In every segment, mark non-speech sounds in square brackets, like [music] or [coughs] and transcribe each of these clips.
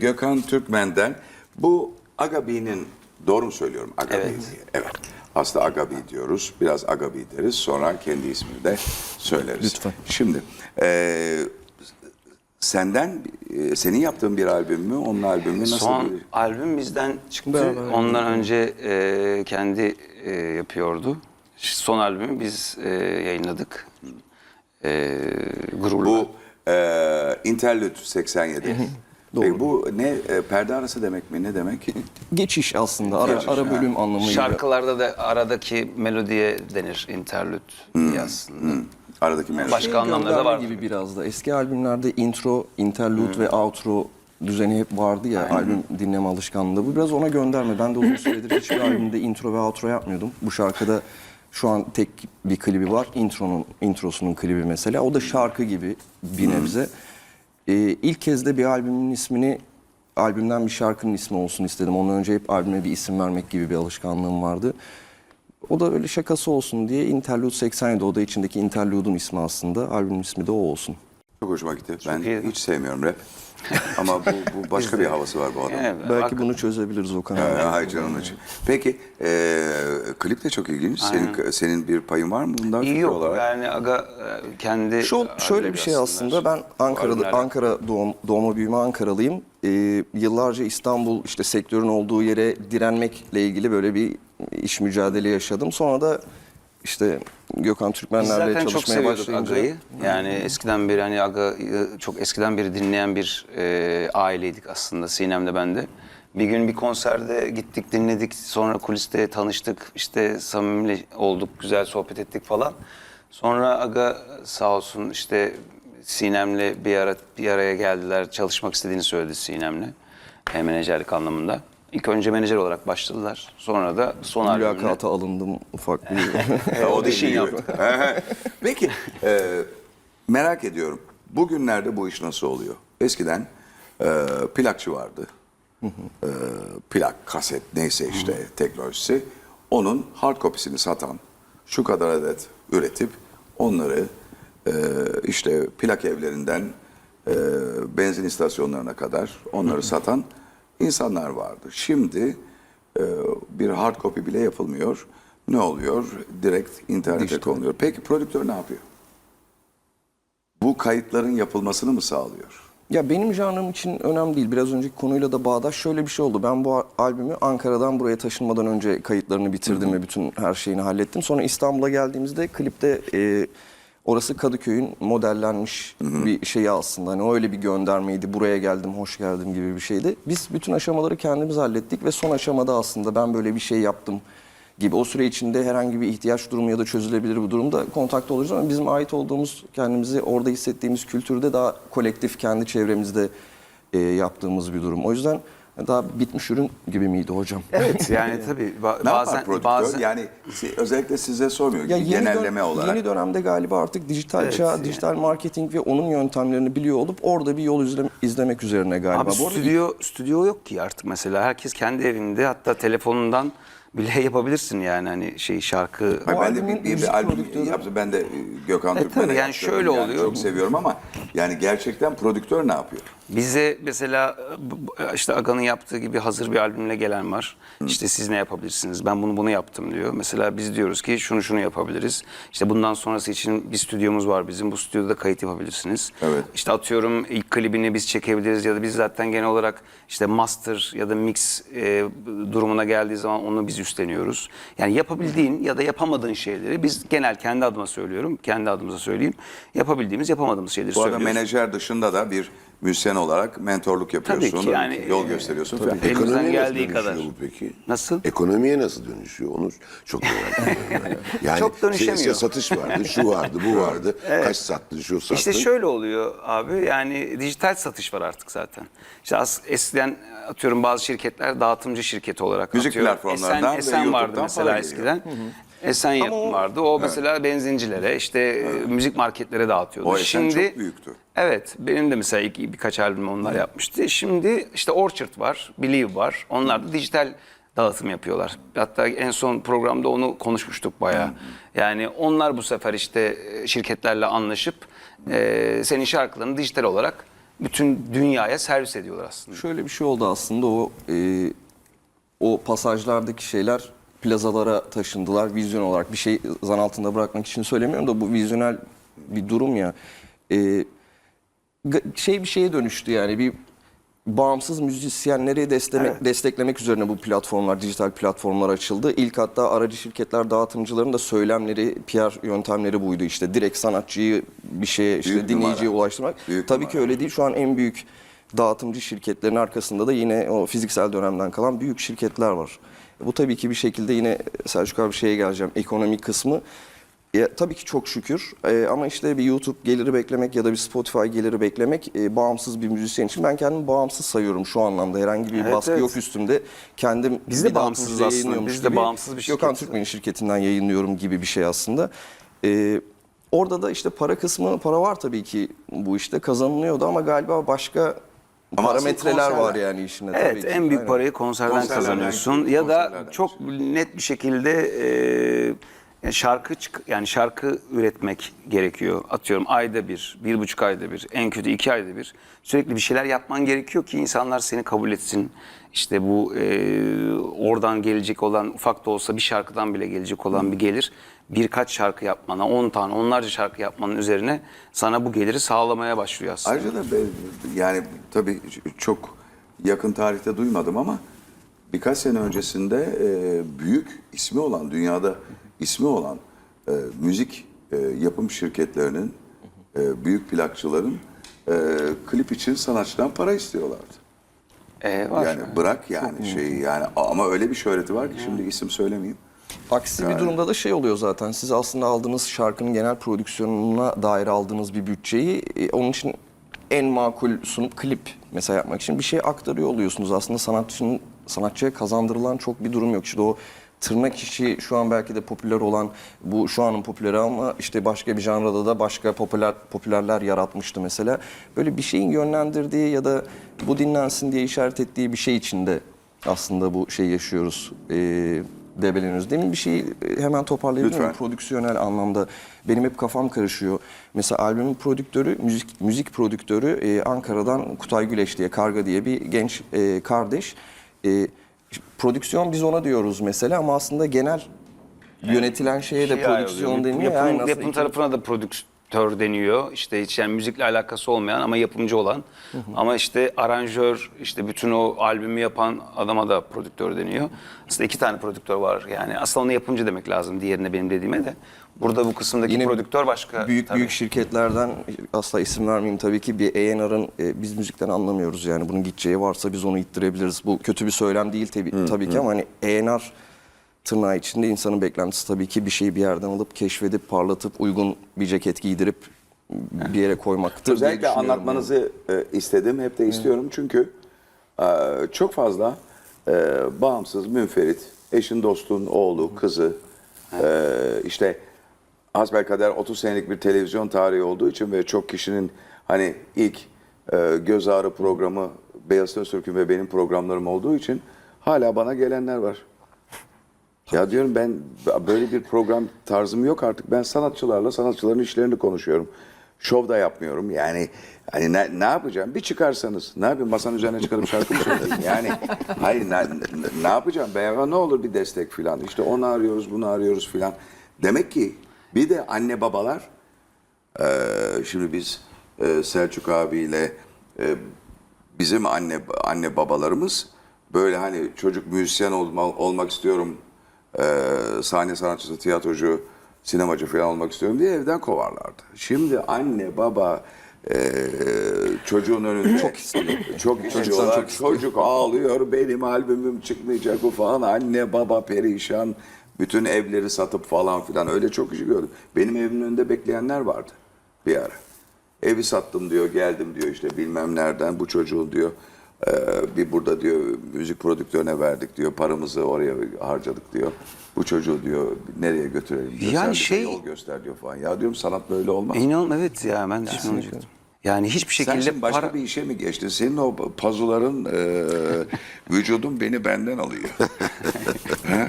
Gökhan Türkmen'den bu Agabi'nin doğru mu söylüyorum? Agabi Evet. diye. Evet. Aslında Agabi diyoruz. Biraz Agabi deriz. Sonra kendi ismini de söyleriz. Lütfen. Şimdi e, senden e, senin yaptığın bir albüm mü? Onun albümü mü? Nasıl Son bir... albüm bizden çıktı. Beraber Ondan önce e, kendi e, yapıyordu. Son albümü biz e, yayınladık. E, gururla. Bu e, Interlude 87. Peki bu ne? E, perde arası demek mi? Ne demek? [laughs] Geçiş aslında ara, Geçiş, ara ha. bölüm anlamıyla. Şarkılarda da aradaki melodiye denir interlude diye aslında. Aradaki melodi. Başka Şey anlamları da gönderme var. gibi biraz da. Eski albümlerde intro, interlude ve outro düzeni hep vardı ya albüm dinleme alışkanlığı. Bu biraz ona gönderme. Ben de uzun süredir [laughs] hiçbir albümde intro ve outro yapmıyordum. Bu şarkıda şu an tek bir klibi var. Intronun introsunun klibi mesela. O da şarkı gibi bir nebze. Ee, ilk kez de bir albümün ismini albümden bir şarkının ismi olsun istedim. Ondan önce hep albüme bir isim vermek gibi bir alışkanlığım vardı. O da öyle şakası olsun diye Interlude 87 o da içindeki Interlude'un ismi aslında. Albümün ismi de o olsun. Çok hoşuma gitti. Ben iyi. hiç sevmiyorum rap. [laughs] Ama bu, bu başka bir havası var bu adamın. Evet, Belki bak- bunu çözebiliriz Okan abi. Hay canım için. Peki e, klip de çok ilginç. Senin senin bir payın var mı bundan fikir Yok olarak? yani aga e, kendi Şu, şöyle bir şey aslında ben Ankara'da. Ankara doğum, doğma büyüme Ankaralıyım. Ee, yıllarca İstanbul işte sektörün olduğu yere direnmekle ilgili böyle bir iş mücadele yaşadım. Sonra da işte Gökhan Biz Türkmenlerle zaten çok çalışmaya seviyorduk başlayınca Aga'yı. Yani eskiden beri hani Aga'yı çok eskiden beri dinleyen bir e, aileydik aslında Sinem'de ben de. Bir gün bir konserde gittik dinledik sonra kuliste tanıştık işte samimi olduk güzel sohbet ettik falan. Sonra Aga sağ olsun işte Sinem'le bir ara bir araya geldiler çalışmak istediğini söyledi Sinem'le e, menajerlik anlamında. İlk önce menajer olarak başladılar. Sonra da son albümüne mülakata alındım ufak bir... [laughs] O da [laughs] Audition iyi. yaptık. [laughs] Peki e, merak ediyorum. Bugünlerde bu iş nasıl oluyor? Eskiden e, plakçı vardı. E, plak, kaset neyse işte teknolojisi. Onun hard kopisini satan şu kadar adet üretip onları e, işte plak evlerinden e, benzin istasyonlarına kadar onları satan insanlar vardı. Şimdi e, bir hard copy bile yapılmıyor. Ne oluyor? Direkt internete konuluyor. Peki prodüktör ne yapıyor? Bu kayıtların yapılmasını mı sağlıyor? Ya benim janrım için önemli değil. Biraz önceki konuyla da bağdaş şöyle bir şey oldu. Ben bu albümü Ankara'dan buraya taşınmadan önce kayıtlarını bitirdim ve bütün her şeyini hallettim. Sonra İstanbul'a geldiğimizde klipte e, orası Kadıköy'ün modellenmiş bir şeyi aslında. Hani öyle bir göndermeydi. Buraya geldim, hoş geldim gibi bir şeydi. Biz bütün aşamaları kendimiz hallettik ve son aşamada aslında ben böyle bir şey yaptım gibi. O süre içinde herhangi bir ihtiyaç durumu ya da çözülebilir bir durumda kontakta oluruz ama bizim ait olduğumuz, kendimizi orada hissettiğimiz kültürde daha kolektif kendi çevremizde e, yaptığımız bir durum. O yüzden daha bitmiş ürün gibi miydi hocam? Evet yani [laughs] tabii ba- Ne bazen yapar prodüktör? bazen Yani si- özellikle size sormuyor. Ya yeni, dön- genelleme olarak. yeni dönemde galiba artık dijital Evet, çağ, yani. dijital marketing ve onun yöntemlerini biliyor olup orada bir yol izle- izlemek üzerine galiba. Abi Bu arada stüdyo stüdyo yok ki artık mesela. Herkes kendi evinde hatta telefonundan bile [laughs] yapabilirsin yani hani şey şarkı. O ben de bir, bir, bir müzik albüm prodüktörü- yaptım. Ben de e, Gökhan E, Türkmen'e tabii yani yaptırdım. şöyle oluyor. Çok seviyorum ama yani gerçekten prodüktör ne yapıyor? Bize mesela işte Aga'nın yaptığı gibi hazır bir albümle gelen var. İşte siz ne yapabilirsiniz? Ben bunu bunu yaptım diyor. Mesela biz diyoruz ki şunu şunu yapabiliriz. İşte bundan sonrası için bir stüdyomuz var bizim. Bu stüdyoda kayıt yapabilirsiniz. Evet. İşte atıyorum ilk klibini biz çekebiliriz ya da biz zaten genel olarak işte master ya da mix e, durumuna geldiği zaman onu biz üstleniyoruz. Yani yapabildiğin ya da yapamadığın şeyleri biz genel kendi adıma söylüyorum. Kendi adımıza söyleyeyim. Yapabildiğimiz yapamadığımız şeyleri Bu arada söylüyoruz. menajer dışında da bir müzisyen olarak mentorluk yapıyorsun. Tabii ki yani, Yol e, gösteriyorsun. tabii. falan. Ekonomiye geldiği nasıl kadar. bu peki? Nasıl? Ekonomiye nasıl dönüşüyor? Onu çok merak ediyorum. [laughs] Yani Çok dönüşemiyor. işte satış vardı, şu vardı, bu vardı. [laughs] Kaç sattı, şu sattı. İşte şöyle oluyor abi yani dijital satış var artık zaten. İşte as, eskiden atıyorum bazı şirketler dağıtımcı şirketi olarak Müzik atıyor. platformlardan Esen, Esen vardı mesela para geliyor. eskiden. Esen yapım vardı. O mesela benzincilere, işte e, müzik marketlere dağıtıyordu. O Esen Şimdi çok büyüktü. Evet, benim de mesela ilk, birkaç albüm onlar yapmıştı. Şimdi işte Orchard var, Believe var. Onlar da dijital dağıtım yapıyorlar. Hatta en son programda onu konuşmuştuk bayağı. Yani onlar bu sefer işte e, şirketlerle anlaşıp e, senin şarkılarını dijital olarak bütün dünyaya servis ediyorlar aslında. Şöyle bir şey oldu aslında o e, o pasajlardaki şeyler plazalara taşındılar vizyon olarak bir şey zan altında bırakmak için söylemiyorum da bu vizyonel bir durum ya E, şey bir şeye dönüştü yani bir bağımsız müzisyenleri desteklemek, desteklemek üzerine bu platformlar, dijital platformlar açıldı. İlk hatta aracı şirketler, dağıtımcıların da söylemleri, PR yöntemleri buydu işte. Direkt sanatçıyı bir şeye, işte Büyük dinleyiciye numara. ulaştırmak. Büyük Tabii numara. ki öyle değil. Şu an en büyük dağıtımcı şirketlerin arkasında da yine o fiziksel dönemden kalan büyük şirketler var. Bu tabii ki bir şekilde yine Selçuk abi şeye geleceğim. Ekonomik kısmı ya, tabii ki çok şükür Ee, ama işte bir YouTube geliri beklemek ya da bir Spotify geliri beklemek e, bağımsız bir müzisyen için ben kendimi bağımsız sayıyorum şu anlamda. Herhangi bir Evet, baskı evet. yok üstümde. Kendim Biz de bağımsızız aslında. Biz de gibi bağımsız bir Gökhan şirketiz. Türkmen'in şirketinden yayınlıyorum gibi bir şey aslında. Ee, orada da işte para kısmı, para var tabii ki bu işte kazanılıyordu ama galiba başka Parametreler var yani işinde tabii Evet ki. en büyük Aynen. parayı konserden kazanıyorsun ya da çok net bir şekilde e, yani şarkı çık yani şarkı üretmek gerekiyor. Atıyorum ayda bir, bir buçuk ayda bir, en kötü iki ayda bir sürekli bir şeyler yapman gerekiyor ki insanlar seni kabul etsin. İşte bu e, oradan gelecek olan ufak da olsa bir şarkıdan bile gelecek olan bir gelir birkaç şarkı yapmana, on tane, onlarca şarkı yapmanın üzerine sana bu geliri sağlamaya başlıyor aslında. Ayrıca da yani tabii çok yakın tarihte duymadım ama birkaç sene öncesinde e, büyük ismi olan, dünyada ismi olan e, müzik e, yapım şirketlerinin, e, büyük plakçıların e, klip için sanatçıdan para istiyorlardı. E, var. Yani bırak yani şeyi yani ama öyle bir şöhreti var ki şimdi isim söylemeyeyim. Aksi bir durumda da şey oluyor zaten. Siz aslında aldığınız şarkının genel prodüksiyonuna dair aldığınız bir bütçeyi e, onun için en makul sunup klip mesela yapmak için bir şey aktarıyor oluyorsunuz. Aslında sanatçının sanatçıya kazandırılan çok bir durum yok. İşte o tırnak işi şu an belki de popüler olan bu şu anın popüleri ama işte başka bir janrada da başka popüler popülerler yaratmıştı mesela. Böyle bir şeyin yönlendirdiği ya da bu dinlensin diye işaret ettiği bir şey içinde aslında bu şey yaşıyoruz. Ee, debeleniyoruz. Demin bir şeyi e, hemen toparlayabilir miyim? Prodüksiyonel anlamda benim hep kafam karışıyor. Mesela albümün prodüktörü, müzik müzik prodüktörü e, Ankara'dan Kutay Güleş diye, Karga diye bir genç e, kardeş. E, prodüksiyon biz ona diyoruz mesela ama aslında genel yönetilen şeye de Şey prodüksiyon deniyor. Yapım, Yani aslında yapım iki- tarafına da prodüktör deniyor. İşte hiç yani müzikle alakası olmayan ama yapımcı olan. Ama işte aranjör, işte bütün o albümü yapan adama da prodüktör deniyor. Aslında iki tane prodüktör var. Yani aslında ona yapımcı demek lazım diğerine benim dediğime de. Burada bu kısımdaki Yine prodüktör başka. Büyük tabii. büyük şirketlerden asla isim vermeyeyim tabii ki bir A&R'ın e, biz müzikten anlamıyoruz yani bunun gideceği varsa biz onu ittirebiliriz. Bu kötü bir söylem değil tabii, tabii ki ama hani A&R tırnağı içinde insanın beklentisi tabii ki bir şeyi bir yerden alıp keşfedip parlatıp uygun bir ceket giydirip bir yere koymaktır diye Özellikle düşünüyorum anlatmanızı e, istedim, hep de istiyorum. Çünkü e, çok fazla e, bağımsız, münferit, eşin, dostun, oğlu, kızı, e, işte hasbelkader 30 senelik bir televizyon tarihi olduğu için ve çok kişinin hani ilk göz ağrı programı Beyaz Öztürk'ün ve benim programlarım olduğu için hala bana gelenler var. Ya diyorum ben böyle bir program tarzım yok artık. Ben sanatçılarla sanatçıların işlerini konuşuyorum. Şov da yapmıyorum. Yani hani ne, ne yapacağım? Bir çıkarsanız. Ne yapayım? Masanın üzerine çıkarıp şarkı mı söyleyeyim? Yani hayır ne, ne- yapacağım? Ben ne olur bir destek filan. İşte onu arıyoruz, bunu arıyoruz filan. Demek ki bir de anne babalar eee, şimdi biz eee, Selçuk abiyle eee, bizim anne anne babalarımız böyle hani çocuk müzisyen olma, olmak istiyorum, eee, sahne sanatçısı, tiyatrocu, sinemacı falan olmak istiyorum diye evden kovarlardı. Şimdi anne baba eee, çocuğun önünde çok istiyor. Çok istiyorlar. Çocuk ağlıyor. Benim albümüm çıkmayacak bu falan. Anne baba perişan. Bütün evleri satıp falan filan öyle çok işi gördüm. Benim evimin önünde bekleyenler vardı bir ara. Evi sattım diyor, geldim diyor işte bilmem nereden bu çocuğun diyor eee, bir burada diyor müzik prodüktörüne verdik diyor paramızı oraya harcadık diyor. Bu çocuğu diyor nereye götürelim diyor. Yani Sen şey- yol göster diyor falan. Ya diyorum sanat böyle olmaz. İnan evet ya ben de şimdi. Yani hiçbir Sen şekilde şimdi başka para... bir işe mi geçtin? Senin o pazuların eee [laughs] vücudun beni benden alıyor. [laughs] Ha?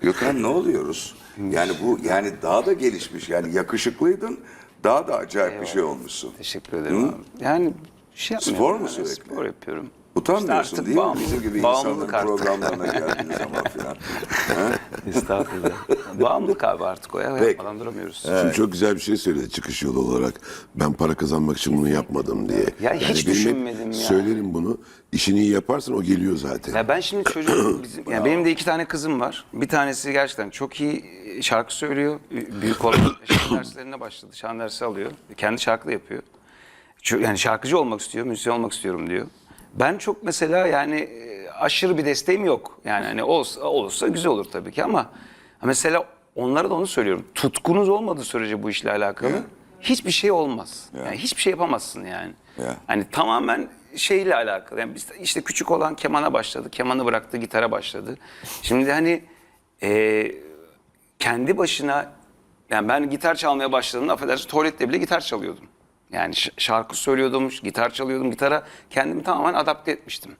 Gökhan ne oluyoruz? Yani bu yani daha da gelişmiş. Yani yakışıklıydın. Daha da acayip bir şey olmuşsun. Teşekkür ederim abi. Yani Şey Spor yapmıyorum mu yani, sürekli? Spor yapıyorum. Utanmıyorsun İşte değil mi? Bizim gibi bağımlılık insanların artık. programlarına geldiğin [laughs] zaman filan. [laughs] Estağfurullah. [laughs] Bağımlılık abi artık o ya. Peki. Yapmadan duramıyoruz. Şimdi çok güzel bir şey söyledi çıkış yolu olarak. Ben para kazanmak için bunu yapmadım diye. Ya hiç benim hep düşünmedim ya. Söylerim bunu. İşini iyi yaparsan o geliyor zaten. Ya ben şimdi çocuk, [clears throat] bizim, yani benim de iki tane kızım var. Bir tanesi gerçekten çok iyi şarkı söylüyor. Büyük olan [clears throat] şan derslerine başladı. Şan dersi alıyor. Kendi şarkı da yapıyor. Yani şarkıcı olmak istiyor, müzisyen olmak istiyorum diyor. Ben çok mesela yani e, aşırı bir desteğim yok. Yani hani olsa, olursa güzel olur tabii ki ama mesela onlara da onu söylüyorum. Tutkunuz olmadığı sürece bu işle alakalı Ya. hiçbir şey olmaz. Ya. Yani hiçbir şey yapamazsın yani. Ya. Hani tamamen şeyle alakalı. Yani biz işte küçük olan kemana başladı. Kemanı bıraktı, gitara başladı. Şimdi hani e, kendi başına yani ben gitar çalmaya başladığımda affedersin tuvalette bile gitar çalıyordum. Yani şarkı söylüyordum, gitar çalıyordum. Gitara kendimi tamamen adapte etmiştim.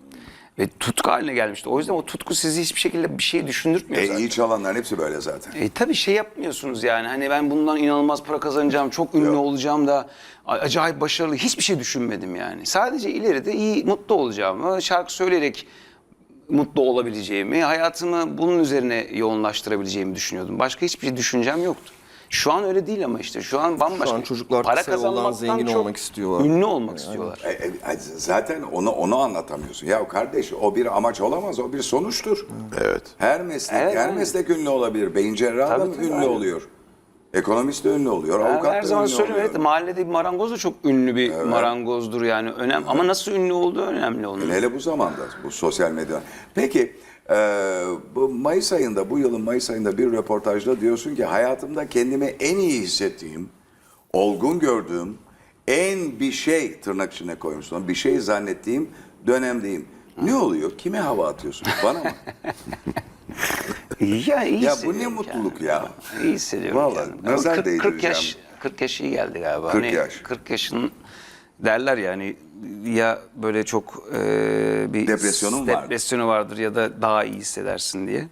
Ve tutku haline gelmişti. O yüzden o tutku sizi hiçbir şekilde bir şey düşündürtmüyor E, zaten. iyi çalanların hepsi böyle zaten. E tabii şey yapmıyorsunuz yani hani ben bundan inanılmaz para kazanacağım, çok ünlü olacağım da a- acayip başarılı hiçbir şey düşünmedim yani. Sadece ileride iyi, mutlu olacağımı, şarkı söyleyerek mutlu olabileceğimi, hayatımı bunun üzerine yoğunlaştırabileceğimi düşünüyordum. Başka hiçbir şey düşüncem yoktu. Şu an öyle değil ama işte şu an bambaşka. Şu an çocuklar para kısa yoldan zengin çok olmak istiyorlar. Ünlü olmak istiyorlar. E, e, zaten onu onu anlatamıyorsun. Ya kardeş o bir amaç olamaz, o bir sonuçtur. Evet. Her meslek, Evet, her aynen. meslek ünlü olabilir. Beyin cerrahı da ünlü aynen. oluyor. Ekonomist de ünlü oluyor, Ben avukat her da zaman söylüyorum evet mahallede bir marangoz da çok ünlü bir marangozdur yani önemli ama nasıl ünlü olduğu önemli onun. Hele bu zamanda, bu sosyal medya. Peki, e, bu Mayıs ayında, bu yılın Mayıs ayında bir röportajda diyorsun ki hayatımda kendimi en iyi hissettiğim, olgun gördüğüm, en bir şey tırnak içine koymuşsun, bir şey zannettiğim dönemdeyim. Ne oluyor? Kime hava atıyorsun? Bana mı? Ya, iyi Ya bu ne mutluluk kendimi. ya. İyi hissediyorum. Kendimi. nazar 40, 40 değdireceğim. yaş 40 yaş iyi geldi galiba. 40 Hani yaş. 40 yaşın derler yani ya böyle çok e, bir Depresyonun var. depresyonu vardır ya da daha iyi hissedersin diye.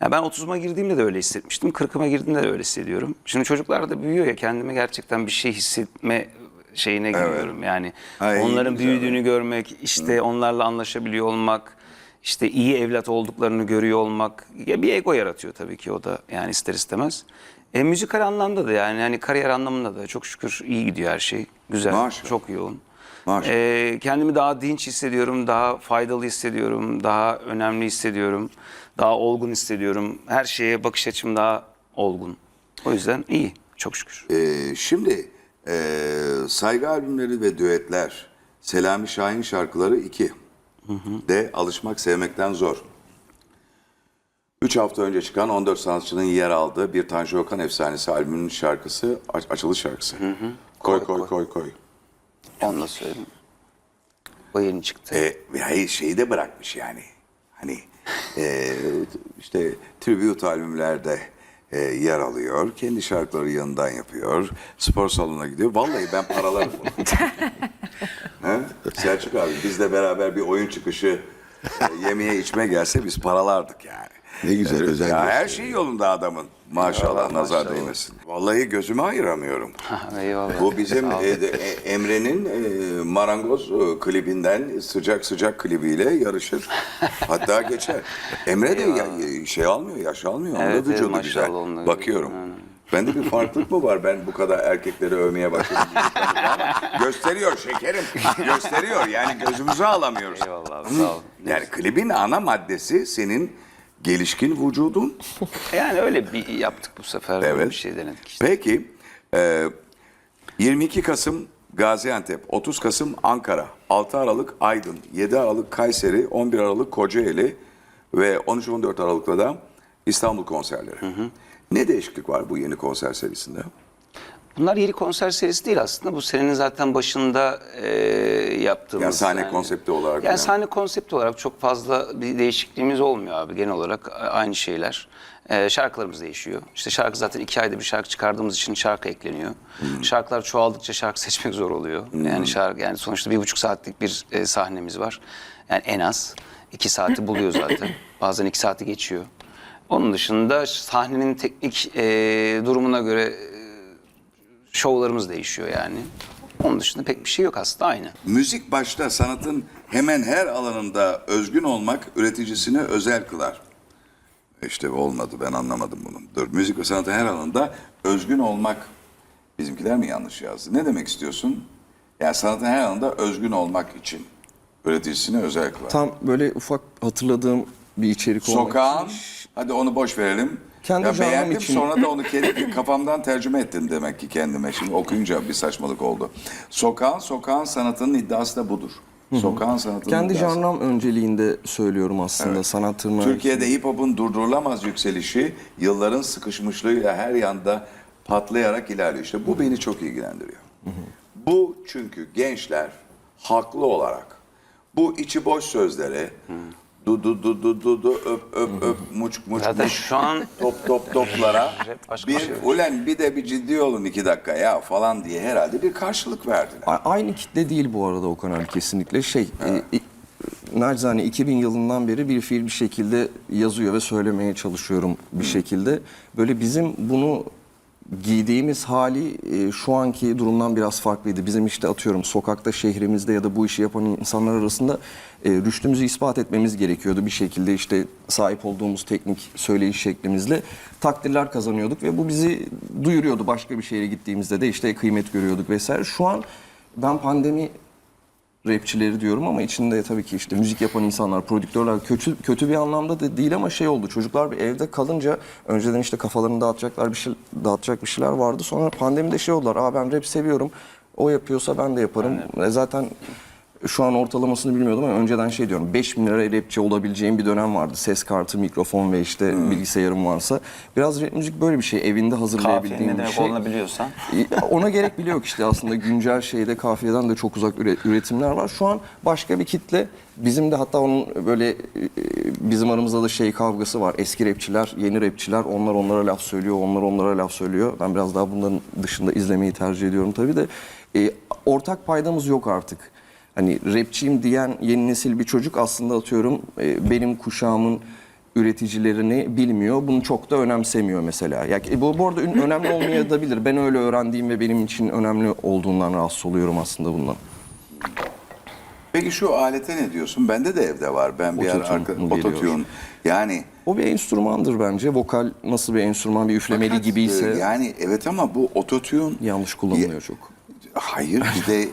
Ya ben 30'uma girdiğimde de öyle hissetmiştim. 40'ıma girdiğimde de öyle hissediyorum. Şimdi çocuklar da büyüyor ya kendime gerçekten bir şey hissetme şeyine giriyorum. Yani iyi, onların büyüdüğünü görmek, işte onlarla anlaşabiliyor olmak, işte iyi evlat olduklarını görüyor olmak ya bir ego yaratıyor tabii ki o da yani ister istemez. E, müzikal anlamda da yani hani kariyer anlamında da çok şükür iyi gidiyor her şey. Güzel, Maşallah. çok yoğun. Maşallah. E, kendimi daha dinç hissediyorum, daha faydalı hissediyorum, daha önemli hissediyorum, daha olgun hissediyorum. Her şeye bakış açım daha olgun. O yüzden iyi, çok şükür. Ee, şimdi e, saygı albümleri ve düetler, Selami Şahin şarkıları 2 de alışmak sevmekten zor. 3 hafta önce çıkan 14 sanatçının yer aldığı bir Tanju Okan efsanesi albümünün şarkısı, aç- açılış şarkısı. Koy koy koy koy. Onu da söyleyeyim. O yeni çıktı. E, hayır şeyi de bırakmış yani. Hani e, işte tribute albümlerde e, yer alıyor. Kendi şarkıları yanından yapıyor. Spor salonuna gidiyor. Vallahi ben paralarım [laughs] bunu. Selçuk abi bizle beraber bir oyun çıkışı e, yemeye içmeye gelse biz paralardık yani. Ne güzel özen Ya her gösteriyor. şey yolunda adamın. Maşallah nazar değmesin. Vallahi gözümü ayıramıyorum. [laughs] Eyvallah. Bu bizim e, e, Emre'nin e, Marangoz e, klibinden sıcak sıcak klibiyle yarışır. Hatta geçer. Emre de ya- e, şey almıyor, yaş almıyor. Evet, Onda vücudu maşallah güzel. onunla- Bakıyorum. Bende bir farklılık mı var? Ben bu kadar erkekleri övmeye başladım. [laughs] Gösteriyor şekerim. Gösteriyor. Yani gözümüzü alamıyoruz. Eyvallah sağ ol. Yani klibin ana maddesi senin gelişkin vücudun. [laughs] Yani öyle bir yaptık bu sefer. Evet. Bir şey denedik işte. Peki e, 22 Kasım Gaziantep, 30 Kasım Ankara, 6 Aralık Aydın, 7 Aralık Kayseri, 11 Aralık Kocaeli ve 13-14 Aralık'ta da İstanbul konserleri. Ne değişiklik var bu yeni konser serisinde? Bunlar yeni konser serisi değil aslında. Bu senenin zaten başında e, yaptığımız. Yani sahne konsepti olarak Yani yani. sahne konsepti olarak çok fazla bir değişikliğimiz olmuyor abi. Genel olarak aynı şeyler. E, şarkılarımız değişiyor. İşte şarkı zaten iki ayda bir şarkı çıkardığımız için şarkı ekleniyor. Hmm. Şarkılar çoğaldıkça şarkı seçmek zor oluyor. Yani şarkı yani sonuçta bir buçuk saatlik bir e, sahnemiz var. Yani en az iki saati buluyor zaten. [coughs] Bazen iki saati geçiyor. Onun dışında sahnenin teknik e, durumuna göre şovlarımız değişiyor yani. Onun dışında pek bir şey yok aslında aynı. Müzik başta sanatın hemen her alanında özgün olmak üreticisini özel kılar. İşte olmadı ben anlamadım bunu. Dur, müzik ve sanatın her alanında özgün olmak. Bizimkiler mi yanlış yazdı? Ne demek istiyorsun? Yani sanatın her alanında özgün olmak için üreticisini özel kılar. Tam böyle ufak hatırladığım bir içerik olmak Sokağın, için- hadi onu boş verelim. Kendi ya beğendim için. sonra da onu kendi kafamdan tercüme ettim demek ki kendime. Şimdi okuyunca bir saçmalık oldu. Sokağın, sokağın sanatının iddiası da budur. Sokağın sanatının Kendi iddiası. janram önceliğinde söylüyorum aslında sanat tırnağı. Türkiye'de hip hop'un durdurulamaz yükselişi yılların sıkışmışlığıyla her yanda patlayarak ilerliyor. İşte bu beni çok ilgilendiriyor. Bu çünkü gençler haklı olarak bu içi boş sözlere du du du du du du öp öp öp muçuk muçuk Zaten muçuk, şu an top top toplara [laughs] başka bir şey. ulen bir de bir ciddi olun iki dakika ya falan diye herhalde bir karşılık verdiler. A- Aynı kitle değil bu arada o kanal kesinlikle. Şey, e, e, nacizane 2000 yılından beri bir fiil bir şekilde yazıyor ve söylemeye çalışıyorum bir şekilde. Böyle bizim bunu giydiğimiz hali e, şu anki durumdan biraz farklıydı. Bizim işte atıyorum sokakta, şehrimizde ya da bu işi yapan insanlar arasında e, rüştümüzü ispat etmemiz gerekiyordu bir şekilde işte sahip olduğumuz teknik söyleyiş şeklimizle takdirler kazanıyorduk ve bu bizi duyuruyordu başka bir şehre gittiğimizde de işte kıymet görüyorduk vesaire. Şu an ben pandemi rapçileri diyorum ama içinde tabii ki işte müzik yapan insanlar, prodüktörler kötü kötü bir anlamda da değil ama şey oldu. Çocuklar bir evde kalınca önceden işte kafalarını dağıtacaklar bir şey dağıtacak bir şeyler vardı. Sonra pandemide şey oldular. Aa ben rap seviyorum. O yapıyorsa ben de yaparım. E zaten şu an ortalamasını bilmiyordum ama önceden şey diyorum 5 bin lira rapçi olabileceğim bir dönem vardı. Ses kartı, mikrofon ve işte bilgisayarım varsa. Biraz rap müzik böyle bir şey. Evinde hazırlayabildiğin kafiyenin ne bir şey. olduğunu biliyorsan. Ona gerek bile yok işte aslında güncel şeyde kafiyeden de çok uzak üre- üretimler var. Şu an başka bir kitle bizim de hatta onun böyle e, bizim aramızda da şey kavgası var. Eski rapçiler, yeni rapçiler onlar onlara laf söylüyor, onlar onlara laf söylüyor. Ben biraz daha bunların dışında izlemeyi tercih ediyorum tabii de. E, ortak paydamız yok artık. Hani rapçiyim diyen yeni nesil bir çocuk aslında atıyorum e, benim kuşağımın üreticilerini bilmiyor. Bunu çok da önemsemiyor mesela. Ya, e, bu, bu arada önemli olmayabilir. Ben öyle öğrendiğim ve benim için önemli olduğundan rahatsız oluyorum aslında bundan. Peki şu alete ne diyorsun? Bende de evde var. Ben bir ara ototune. Yani O bir enstrümandır bence. Vokal nasıl bir enstrüman, bir üflemeli Fakat, gibiyse e, Yani evet ama bu ototune yanlış kullanılıyor çok. Hayır bir de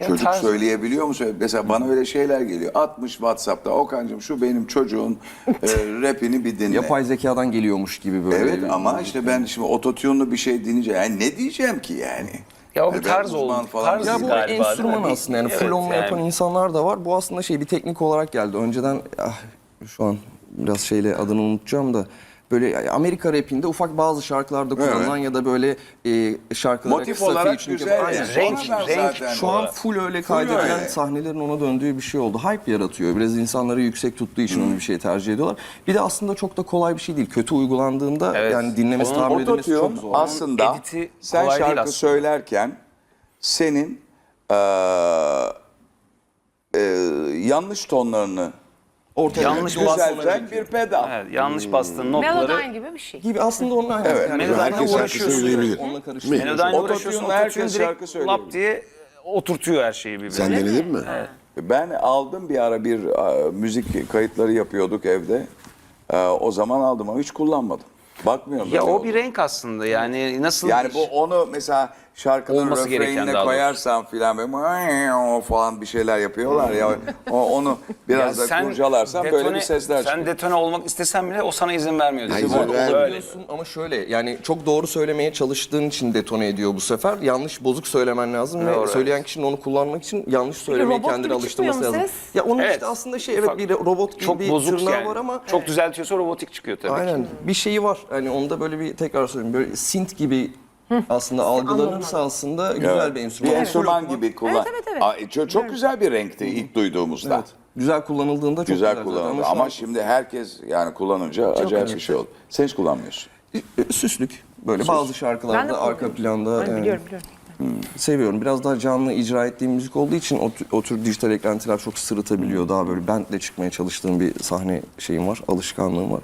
Ya çocuk tarz- söyleyebiliyor mu? Söyle- Mesela bana öyle şeyler geliyor. 60 WhatsApp'ta Okan'cığım şu benim çocuğun e, [laughs] rapini bir dinle. Yapay zekadan geliyormuş gibi böyle. Evet ama işte ben şimdi ototune'lu bir şey dinleyince yani ne diyeceğim ki yani? Ya o bir Yani ben tarz uzman oldu. falan Tarz değilim. Ya bu galiba, değil mi? enstrüman aslında yani evet, full onunla yani. yapan insanlar da var. Bu aslında şey bir teknik olarak geldi. Önceden ah, şu an biraz şeyle adını unutacağım da böyle Amerika rapinde ufak bazı şarkılarda kullanılan ya da böyle e, şarkılara Motif kısa olarak featuring güzel. yapan- yani. Aynen. renk- renk zaten Şu an full öyle kaydedilen öyle. sahnelerin ona döndüğü bir şey oldu. Hype yaratıyor. Biraz insanları yüksek tuttuğu için onu bir şey tercih ediyorlar. Bir de aslında çok da kolay bir şey değil. Kötü uygulandığında Evet. yani dinlemesi, Onun tahammül edilmesi çok zor. aslında editi sen kolay değil şarkı aslında. söylerken senin eee, eee, yanlış tonlarını Ortaya Yanlış düzelten bir pedal. Evet, yanlış bastığın notları Melodyne gibi bir şey. gibi aslında onunla aynı. Evet. Yani Melodyne zaten Herkes şarkı uğraşıyorsun. söyleyebilir. Onunla karıştırıyor. Melodyne Ototune uğraşıyorsun. herkes direkt şarkı söyleyebilir. lap diye oturtuyor her şeyi birbirine. Sen denedin mi? Ben aldım bir ara bir e, müzik kayıtları yapıyorduk evde. E, o zaman aldım ama hiç kullanmadım. Bakmıyorum. da Ya ne o oldu. bir renk aslında yani nasıl Yani bu onu mesela şarkının Olması gereken daha koyarsan filan böyle falan bir şeyler yapıyorlar ya. O, onu biraz da kurcalarsan böyle bir sesler Sen çıkıyor. detone olmak istesen bile o sana izin vermiyor. Hayır, izin vermiyor. ama şöyle yani çok doğru söylemeye çalıştığın için detone ediyor bu sefer. Yanlış bozuk söylemen lazım ve Doğru, söyleyen kişinin onu kullanmak için yanlış söylemeye robot kendini gibi alıştırması çıkmıyor lazım. ses? Ya onun Evet. işte aslında şey evet bir robot gibi Çok bir bozuk tırnağı yani. var ama Çok düzeltiyorsa robotik çıkıyor tabii ki. Aynen. Bir şeyi var. Hani onu da böyle bir tekrar söyleyeyim. Böyle synth gibi aslında algılanırsa aslında güzel Evet. bir enstrüman. Bir enstrüman gibi kullan. Evet, evet, evet. Aa, çok, çok güzel bir renkti ilk duyduğumuzda. Evet. Güzel kullanıldığında çok güzel, Güzel zaten. kullanıldı şu ama an- şimdi herkes yani kullanınca acayip bir şey oldu. Sen hiç kullanmıyorsun. süslük. Böyle bazı Ben de şarkılarda arka planda Ben yani biliyorum biliyorum. Seviyorum. Biraz daha canlı icra ettiğim müzik olduğu için o, o tür dijital eklentiler çok sırıtabiliyor. Daha böyle bandle çıkmaya çalıştığım bir sahne şeyim var, alışkanlığım var.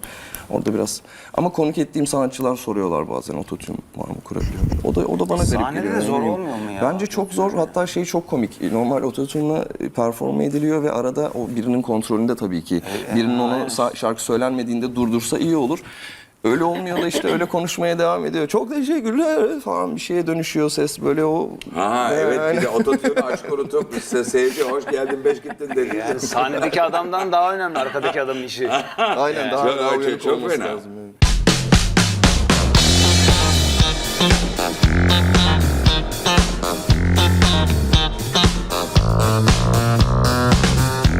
Orada biraz ama konuk ettiğim sanatçılar soruyorlar bazen ototune var mı kurabiliyor? O da o da bana garip Sahnede geliyor. de zor olmuyor mu ya? Bence çok zor. Hatta şey çok komik. Normal ototune'la perform ediliyor ve arada o birinin kontrolünde tabii ki. Birinin onu sa- şarkı söylenmediğinde durdursa iyi olur. Öyle olmuyor da işte öyle konuşmaya devam ediyor. Çok teşekkürler falan bir şeye dönüşüyor ses böyle o. Ha evet yani. bir de ototune aşk [laughs] unutup size seyirci hoş geldin beş gittin dedi. Yani sahnedeki adamdan daha önemli arkadaki adamın işi. [laughs] Aynen daha, çok, daha çok, çok fena. lazım. Yani.